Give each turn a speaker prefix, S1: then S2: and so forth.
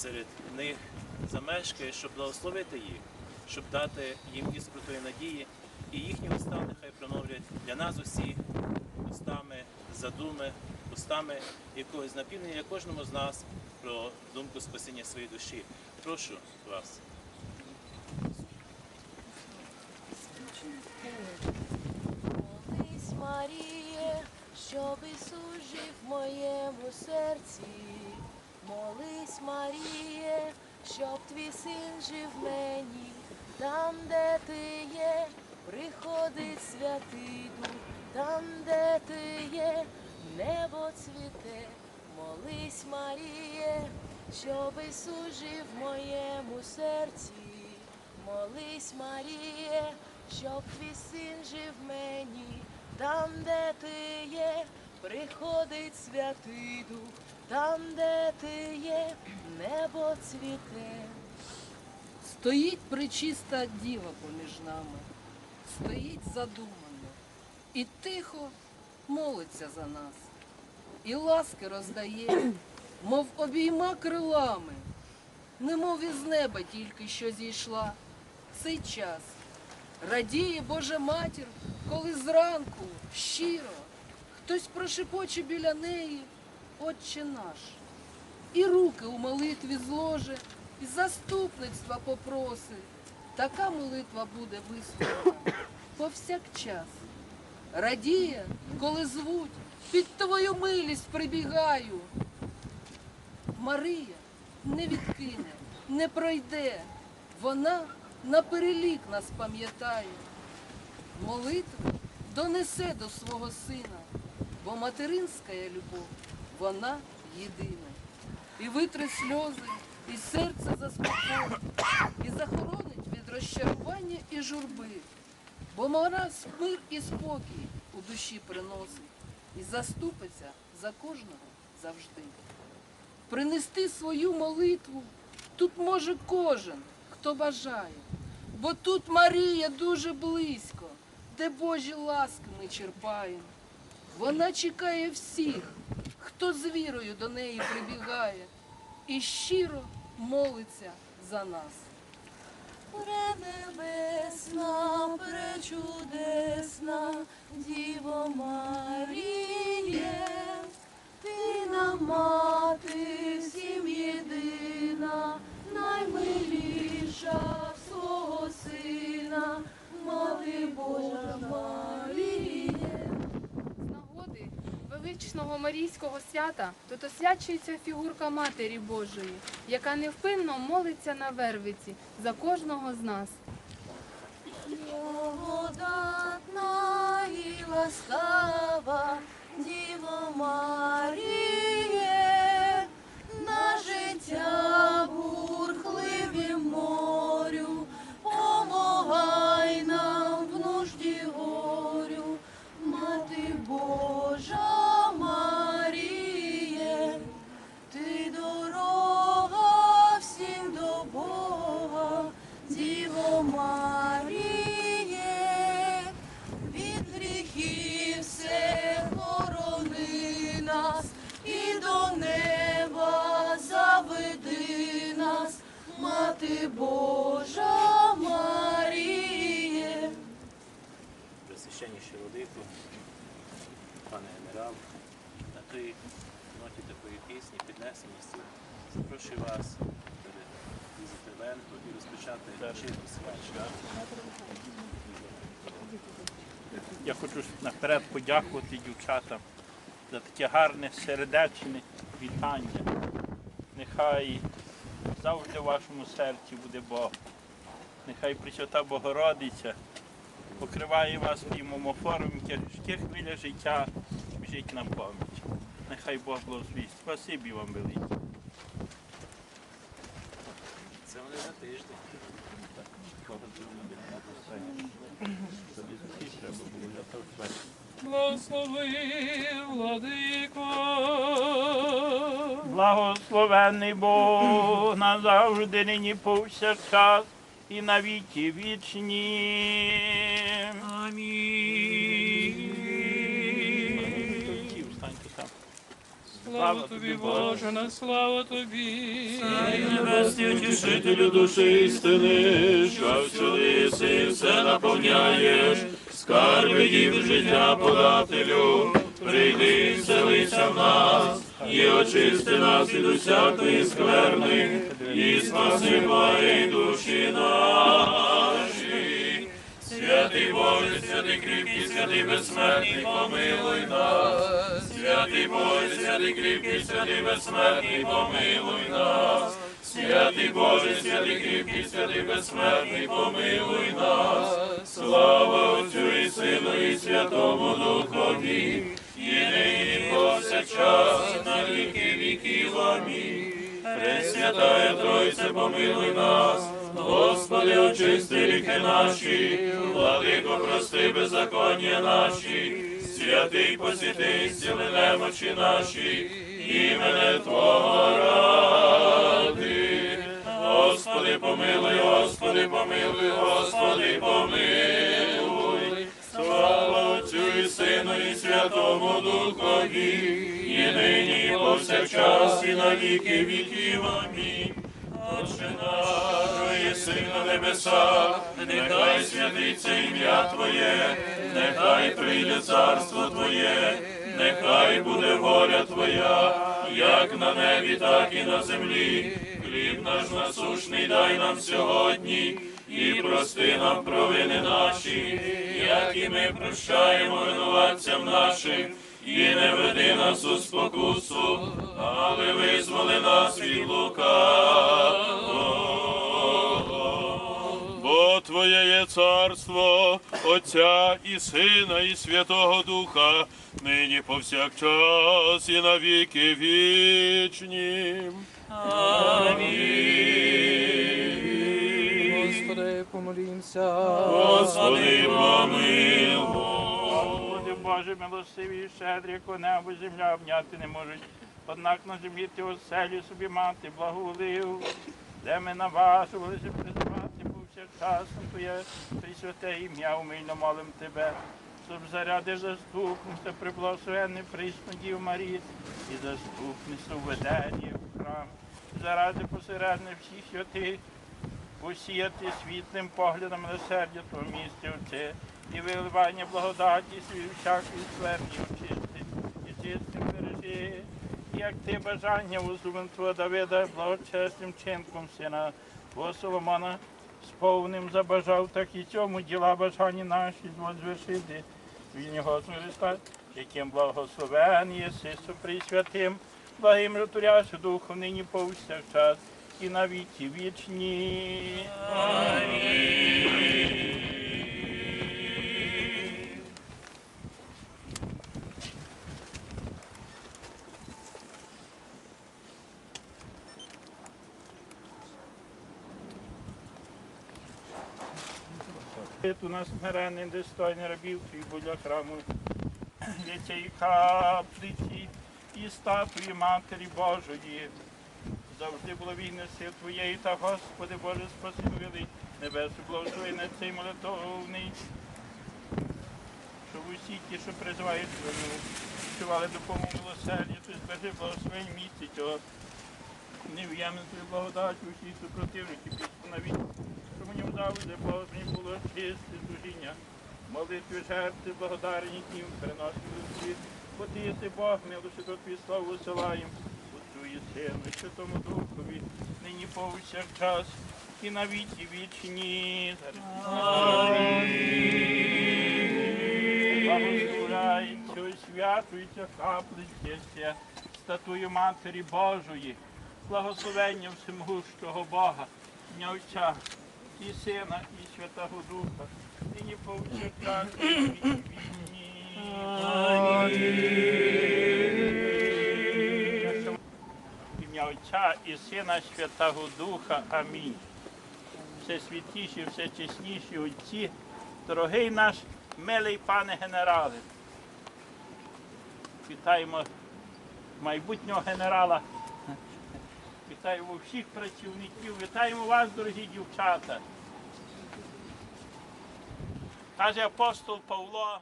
S1: серед них замешкає, щоб благословити їх, щоб дати їм іскру тої надії, і їхні уста нехай промовлять для нас усіх устами задуми, устами якогось напівнення кожному з нас про думку спасіння своєї душі. Прошу вас.
S2: Молись, Маріє, щоб Ісус жив в моєму серці. Молись, Маріє, щоб твій син жив мені, там, де ти є, приходить святий дух, там, де ти є, небо цвіте. Молись, Маріє, щоб Ісус жив в моєму серці. Молись, Маріє, щоб твій син жив мені, там, де ти є, приходить святий дух, там, де ти є, небо цвіте.
S3: Стоїть причиста діва поміж нами, стоїть задумано і тихо молиться за нас, і ласки роздає, мов обійма крилами, немов із неба тільки що зійшла цей час. Радіє Божа матір, коли зранку щиро хтось прошепоче біля неї, Отче наш і руки у молитві зложе, і заступництва попроси. Така молитва буде висловлена повсякчас. Радіє, коли звуть, під твою милість прибігаю. Марія не відкине, не пройде, вона наперелік нас пам'ятає. Молитва донесе до свого сина, бо материнська любов, вона єдина. І витре сльози, і серце заспокоїть, і захоронить від розчарування і журби, бо вона мир і спокій у душі приносить і заступиться за кожного завжди. Принести свою молитву тут може кожен, хто бажає, бо тут Марія дуже близько, де Божі ласки ми черпаємо. Вона чекає всіх, хто з вірою до неї прибігає і щиро молиться за нас.
S2: Пренебесна, пречудесна, Діво Маріє, ти нам мати всім єдина, наймиліша свого сина, мати Божа
S4: величного Марійського свята тут освячується фігурка Матері Божої, яка невпинно молиться на вервиці за кожного з нас.
S2: Благодатна і ласкава, Діво Маріє, Мати Божа Маріє.
S1: Пресвященніший владику, пане генерал, на той ноті такої пісні, піднесеністю, запрошую вас перед візитивенту і розпочати читу свячка.
S5: Я хочу наперед подякувати дівчатам за таке гарне сердечне вітання. Нехай завжди в вашому серці буде Бог. Нехай Пресвята Богородиця покриває вас своїм омофором, тяжких хвиля життя біжить на поміч. Нехай Бог благословить. Спасибі вам велике.
S1: Це вони за тиждень.
S6: Благослови, владико.
S5: Благословений Бог назавжди нині повсякчас і на віки вічні.
S6: Амінь. Слава тобі, Боже, на слава тобі.
S7: Небесні утішителю душі істини, що всюди єси, все наповняєш, скарби дів життя подателю, прийди, селися в нас, і очисти нас від усякої скверни, і спаси мої душі наші. Святий Боже, святий кріпкий, святий безсмертний, помилуй нас. Святий Боже, святий кріпкий, святий безсмертний, помилуй нас. Святий Боже, святий кріпкий, святий безсмертний, помилуй нас. Слава Отцю і Сину, і Святому Духові, і на віки віків. Амінь. Пресвятая Тройце, помилуй нас, Господи, очисти ріки наші, владико, прости беззаконня наші, святий посіти, зціли немочі наші, імене Твого ради. Господи, помилуй, Господи, помилуй, Господи, помилуй. Слава Отцю і Сину, і Святому Духові, і нині, і повсякчас, і на віки віків. Амінь. Отче наш, що єси на небесах, нехай святиться ім'я Твоє, нехай прийде царство Твоє, нехай буде воля Твоя, як на небі, так і на землі. Хліб наш насушний дай нам сьогодні, і прости нам провини наші, як і ми прощаємо винуватцям нашим, і не веди нас у спокусу, але визволи нас від лукавого. Бо Твоє є царство, Отця і Сина, і Святого Духа, нині повсякчас і на віки вічні. Амінь.
S6: Помолімся.
S7: Господи, помилуй.
S5: Господи Боже, милостивий, і щедрий, небо, земля обняти не можуть. Однак на землі ти оселю собі мати благоволив, де ми наважувалися призивати повсякчасно Твоє присвяте ім'я, умильно молим Тебе, щоб заряди заступництва приблагословенне присну Дів Марії і заступництво введення в храм, заради посередних всіх святих, усіяти світлим поглядом милосердя Твого місця Отце, і виливання благодаті свій всякої скверні очисти, і чистим бережи, як ти бажання возлюбен Твого Давида, благочесним чинком сина Твого Соломона, сповним забажав, так і цьому діла бажання наші звершити. Від нього Христа, яким благословен єси суприсвятим, благим житурящу духу нині повсякчас і на віки вічні. У нас смирений достойний рабів твій будь храму цієї каплиці і статуї Матері Божої. Завжди благовійне сил Твоєї та Господи Боже, спаси милий небесу, благослови на цей молитовний, щоб усі ті, що призивають відчували допомогу милосердя, то збережи благословень місці цього. Нев'ємне Твою благодать усіх супротивників, піску навіть, щоб мені завжди Божні було чисте служіння. Молитві жертви, благодарні днів, переносимо до світ. Ти Бог, милости до твій славу висилаємо. І і Святому Духові, нині повсякчас і на віки вічні. Благословляється, освятується каплиця статую Матері Божої, благословення всемогущого Бога, Дня Отця і Сина, і Святого Духа, нині повсякчас і на віки вічні. В Отця і Сина Святого Духа. Амінь. Все святіші, все отці, дорогий наш милий пане генерале. Вітаємо майбутнього генерала. Вітаємо всіх працівників, вітаємо вас, дорогі дівчата. Каже апостол Павло.